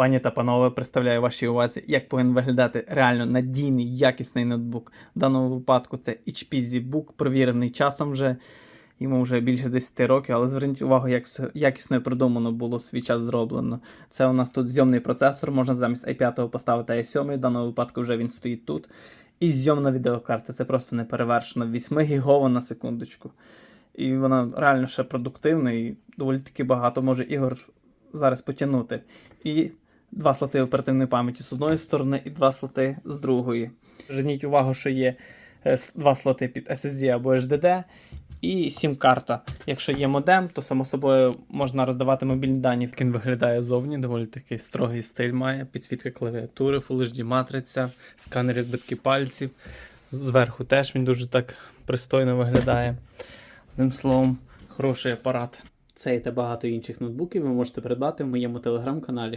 Пані та панове, представляю вашій увазі, як повинен виглядати реально надійний, якісний ноутбук. В даному випадку це HP ZBook, провірений часом вже. Йому вже більше 10 років, але зверніть увагу, як якісно і продумано було свій час зроблено. Це у нас тут зйомний процесор, можна замість i5 поставити i7, в даному випадку вже він стоїть тут. І зйомна відеокарта, це просто не перевершено. 8 гігова на секундочку. І вона реально ще продуктивна і доволі таки багато може ігор зараз потягнути. І два слоти оперативної пам'яті з одної сторони, і два слоти з другої. Зверніть увагу, що є е, два слоти під SSD або HDD. І сім-карта. Якщо є модем, то само собою можна роздавати мобільні дані. Він виглядає зовні, доволі такий строгий стиль має, підсвітка клавіатури, Full HD матриця, сканер відбитки пальців. Зверху теж він дуже так пристойно виглядає. Одним словом, хороший апарат. Цей та багато інших ноутбуків ви можете придбати в моєму телеграм-каналі.